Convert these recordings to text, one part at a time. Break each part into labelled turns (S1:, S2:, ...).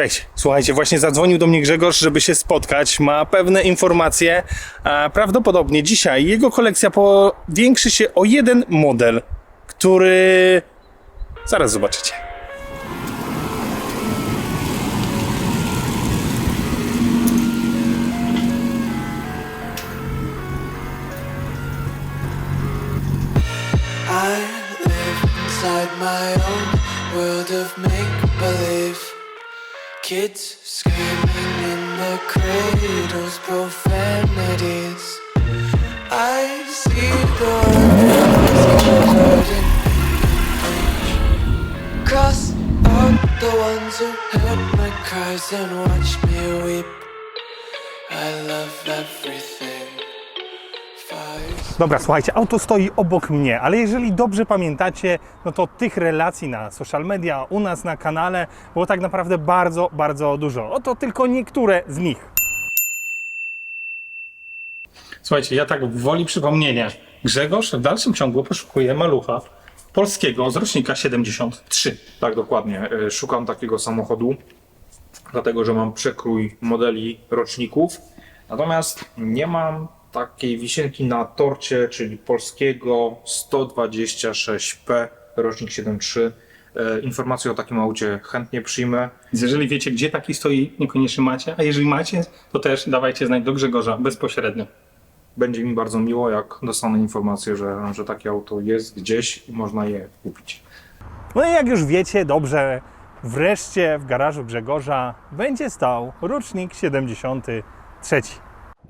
S1: Cześć, słuchajcie, właśnie zadzwonił do mnie Grzegorz, żeby się spotkać. Ma pewne informacje. A prawdopodobnie dzisiaj jego kolekcja powiększy się o jeden model, który zaraz zobaczycie.
S2: I live inside my own world of make believe. Kids screaming in the cradles, profanities. I see the in Cross out the ones who heard my cries and watch me weep. I love everything.
S1: Dobra, słuchajcie, auto stoi obok mnie, ale jeżeli dobrze pamiętacie, no to tych relacji na social media, u nas na kanale było tak naprawdę bardzo, bardzo dużo. Oto tylko niektóre z nich. Słuchajcie, ja tak woli przypomnienia. Grzegorz w dalszym ciągu poszukuje malucha polskiego z rocznika 73.
S3: Tak, dokładnie. E, Szukam takiego samochodu, dlatego że mam przekrój modeli roczników. Natomiast nie mam takiej wisienki na torcie, czyli polskiego 126P, rocznik 73. E, Informacje o takim aucie chętnie przyjmę.
S1: Więc Jeżeli wiecie, gdzie taki stoi, niekoniecznie macie, a jeżeli macie, to też dawajcie znać do Grzegorza bezpośrednio.
S3: Będzie mi bardzo miło, jak dostanę informację, że, że takie auto jest gdzieś i można je kupić.
S1: No i jak już wiecie dobrze, wreszcie w garażu Grzegorza będzie stał rocznik 73.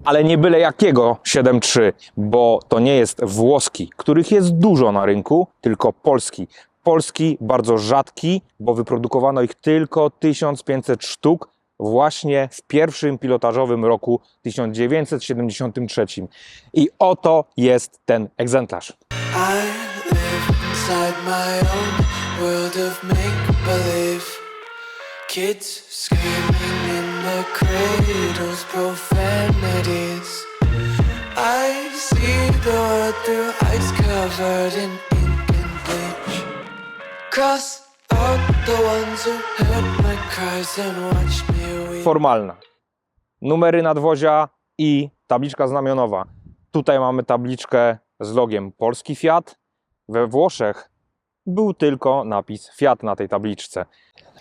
S4: ale nie byle jakiego 7.3, bo to nie jest włoski, których jest dużo na rynku, tylko polski. Polski bardzo rzadki, bo wyprodukowano ich tylko 1500 sztuk właśnie w pierwszym pilotażowym roku 1973. I oto jest ten egzemplarz.
S2: Kids screaming in the cradles, profanities. World through ice covered in ink and bleach. Cross out the ones who heard my cries and watched me weep.
S4: formalna. Numery nadwozia i tabliczka znamionowa. Tutaj mamy tabliczkę z logiem Polski Fiat. We Włoszech był tylko napis Fiat na tej tabliczce.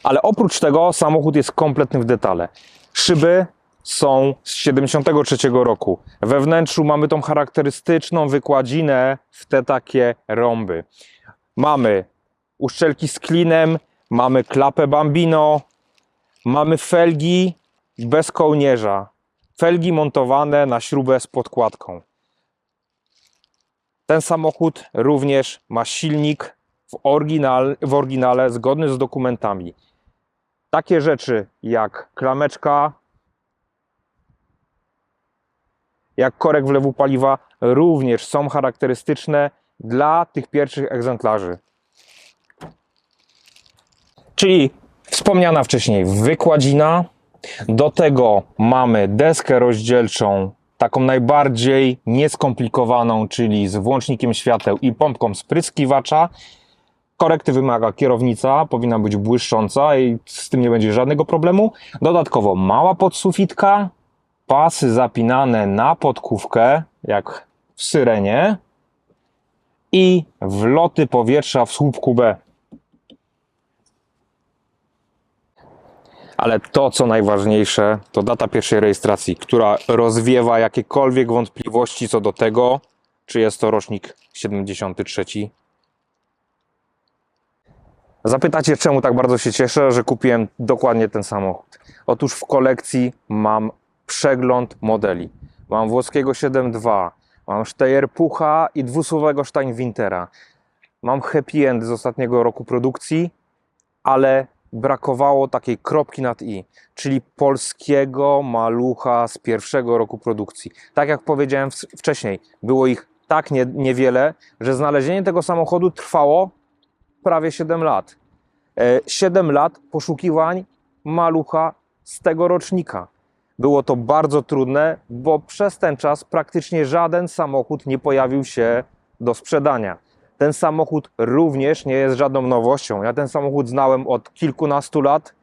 S4: Ale oprócz tego samochód jest kompletny w detale. Szyby są z 73 roku. We wnętrzu mamy tą charakterystyczną wykładzinę w te takie rąby. Mamy uszczelki z klinem, mamy klapę Bambino, Mamy felgi bez kołnierza. Felgi montowane na śrubę z podkładką. Ten samochód również ma silnik w, oryginal, w oryginale zgodny z dokumentami. Takie rzeczy jak klameczka, jak korek wlewu paliwa również są charakterystyczne dla tych pierwszych egzemplarzy. Czyli wspomniana wcześniej wykładzina. Do tego mamy deskę rozdzielczą, taką najbardziej nieskomplikowaną, czyli z włącznikiem świateł i pompką spryskiwacza. Korekty wymaga kierownica, powinna być błyszcząca i z tym nie będzie żadnego problemu. Dodatkowo mała podsufitka, pasy zapinane na podkówkę, jak w syrenie i wloty powietrza w słupku B. Ale to, co najważniejsze, to data pierwszej rejestracji, która rozwiewa jakiekolwiek wątpliwości co do tego, czy jest to rocznik 73. Zapytacie, czemu tak bardzo się cieszę, że kupiłem dokładnie ten samochód. Otóż w kolekcji mam przegląd modeli. Mam włoskiego 7.2, mam Steyr Pucha i dwusłowego Steinwintera. Mam happy end z ostatniego roku produkcji, ale brakowało takiej kropki nad i, czyli polskiego malucha z pierwszego roku produkcji. Tak jak powiedziałem wcześniej, było ich tak nie, niewiele, że znalezienie tego samochodu trwało prawie 7 lat. E, 7 lat poszukiwań malucha z tego rocznika. Było to bardzo trudne, bo przez ten czas praktycznie żaden samochód nie pojawił się do sprzedania. Ten samochód również nie jest żadną nowością. Ja ten samochód znałem od kilkunastu lat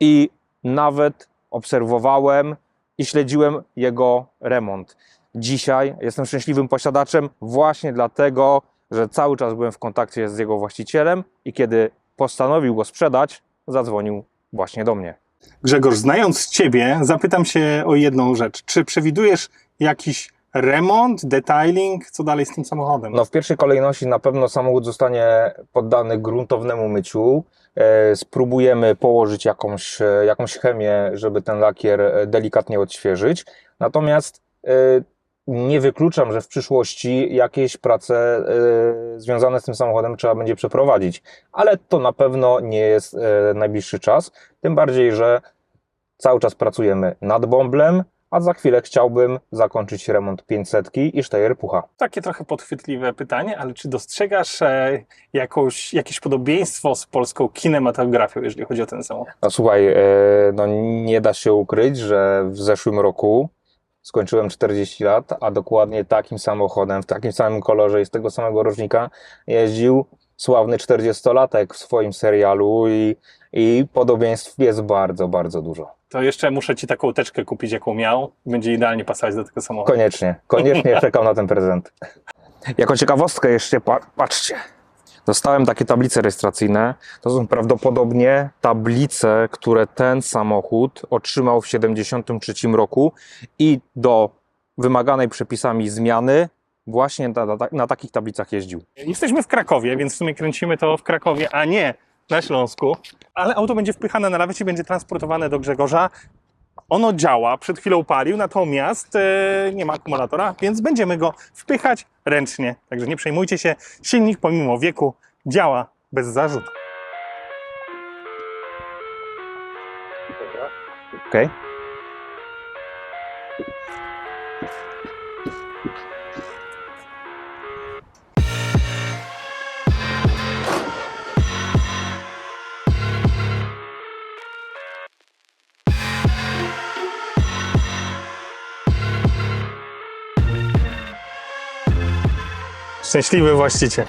S4: i nawet obserwowałem i śledziłem jego remont. Dzisiaj jestem szczęśliwym posiadaczem właśnie dlatego, że cały czas byłem w kontakcie z jego właścicielem i kiedy postanowił go sprzedać, zadzwonił właśnie do mnie.
S1: Grzegorz, znając Ciebie, zapytam się o jedną rzecz. Czy przewidujesz jakiś remont, detailing? Co dalej z tym samochodem?
S4: No w pierwszej kolejności na pewno samochód zostanie poddany gruntownemu myciu. E, Spróbujemy położyć jakąś, e, jakąś chemię, żeby ten lakier e, delikatnie odświeżyć. Natomiast nie wykluczam, że w przyszłości jakieś prace e, związane z tym samochodem trzeba będzie przeprowadzić, ale to na pewno nie jest e, najbliższy czas. Tym bardziej, że cały czas pracujemy nad bąblem, a za chwilę chciałbym zakończyć remont 500 i Steyr Pucha.
S1: Takie trochę podchwytliwe pytanie, ale czy dostrzegasz e, jakąś, jakieś podobieństwo z polską kinematografią, jeżeli chodzi o ten samochód?
S4: No słuchaj, no nie da się ukryć, że w zeszłym roku skończyłem 40 lat, a dokładnie takim samochodem, w takim samym kolorze i z tego samego rocznika jeździł sławny 40-latek w swoim serialu i, i podobieństw jest bardzo, bardzo dużo.
S1: To jeszcze muszę Ci taką teczkę kupić, jaką miał. Będzie idealnie pasować do tego samochodu.
S4: Koniecznie, koniecznie czekam na ten prezent. Jako ciekawostkę jeszcze pa- patrzcie. Dostałem takie tablice rejestracyjne. To są prawdopodobnie tablice, które ten samochód otrzymał w 1973 roku i do wymaganej przepisami zmiany właśnie na, na, na takich tablicach jeździł.
S1: Jesteśmy w Krakowie, więc w sumie kręcimy to w Krakowie, a nie na Śląsku. Ale auto będzie wpychane na lawecie, będzie transportowane do Grzegorza. Ono działa, przed chwilą palił, natomiast e, nie ma akumulatora, więc będziemy go wpychać ręcznie. Także nie przejmujcie się, silnik pomimo wieku działa bez zarzutu.
S4: Ok?
S1: Szczęśliwy właściciel.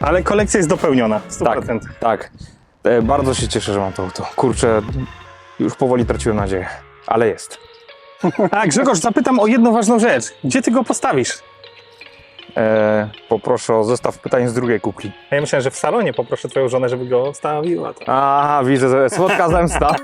S1: Ale kolekcja jest dopełniona, 100%.
S4: Tak, tak. E, Bardzo się cieszę, że mam to auto. Kurczę, już powoli traciłem nadzieję, ale jest.
S1: A Grzegorz, zapytam o jedną ważną rzecz. Gdzie ty go postawisz?
S4: E, poproszę o zestaw pytań z drugiej kukli.
S1: Ja myślałem, że w salonie poproszę twoją żonę, żeby go wstawiła. To...
S4: Aha, widzę, że słodka zemsta.